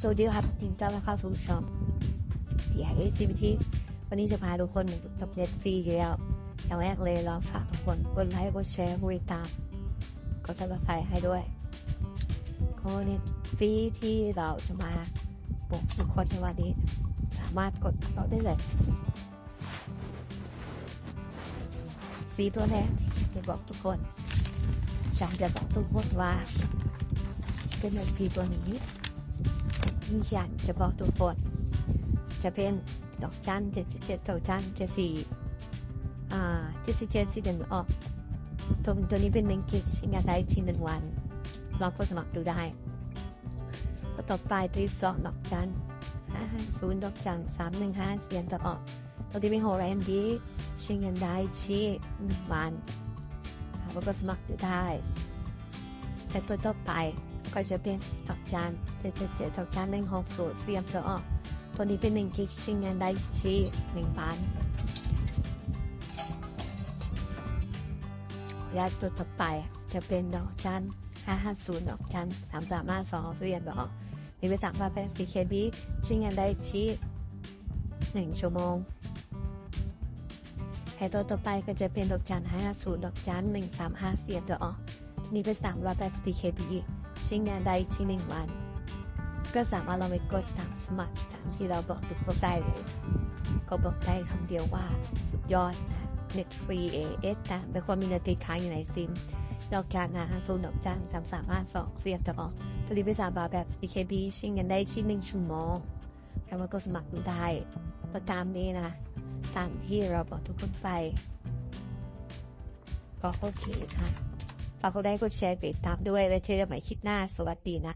สวัสดีครับยินดีต้อนรับเข้าสู่ช่อง TIACBT วันนี้จะพาทุกคนกับเน็ตฟรีอีกแล้วอย่างแรกเลยเราฝากทุกคนกดไลค์กดแชร์กดติดตามกดซับสไครต์ให้ด้วยก็เน็ตฟรีที่เราจะมาบอกทุกคนในวันนี้ สามารถกดเราได้เลยฟรีตัวแรกที่จะบอกทุกคนฉันจะบอกทุกคนว่าเป็นเน็ตฟรีตัวนี้ ที่ฉันจะบอกทุกคนจะเป็นดอกจันเจ็ดเจ็ดดอกจันเจ็ดสี่อ่าเจ็ดสิบเจ็ดสี่หนึ่งออกตัวตัวนี้เป็นหนึ่งกิชงานได้ทีหนึ่งวัน ลองกดสมัครดูได้ก็ต่อไปที่สองดอกจันห้าห้าศูนย์ดอกจันสามหนึ่งห้าเสียงจะออกตัวที่เป็นโฮแรมดีช้งานได้ที่หนึ่งวันแล้วก็สมัครดูได้ แต่ตัวต่อไปก็จะเป็นดอกจันเจ็ดเจ็ดเจ็ดดอกจันหนึ่งหกศูนย์เสียงจะออกตัวนี้เป็นหนึ่งกิกช้งานได้ที่หนึ่งวันและตัวต่อไปจะเป็นดอกจันห้าห้าศูนย์ดอกจันสามสามห้าสองเสียงจะออกมีไปสามร้อยแปดสิบเคบีช้งานได้ที่หนึ่งชั่วโมงให้ตัวต่อไปก็จะเป็นดอกจันห้าศูนย์ดอกจันหนึ่งสามห้าเสียจะออก นี้เป็นสามร้อยแปดสิบเคบีใช้งานได้ที่หนึ่งวัน ก็สามารถเราไปกดตามสมัครตามที่เราบอกทุกคนได้เลย ก็บอกได้คำเดียวว่าสุดยอดนะ Net Free AS แต่เป็นความมีเงินติดค้างอยู่ในซิมดอกจานนะศูนย์ดอกจันสามสามห้าสองเสียบจะออกผลิตไปสามบาทแบบ CKB ชิงกันได้ชิ้นหนึ่งชั่วโมงแล้วมันก็สมัครดูได้ก็ตามนี้นะตามที่เราบอกทุกคนไปก็โอเคค่ะ ฝากกดไลค์กดแชร์กดติดตามด้วยและเจอกันใหม่คลิปหน้าสวัสดีนะ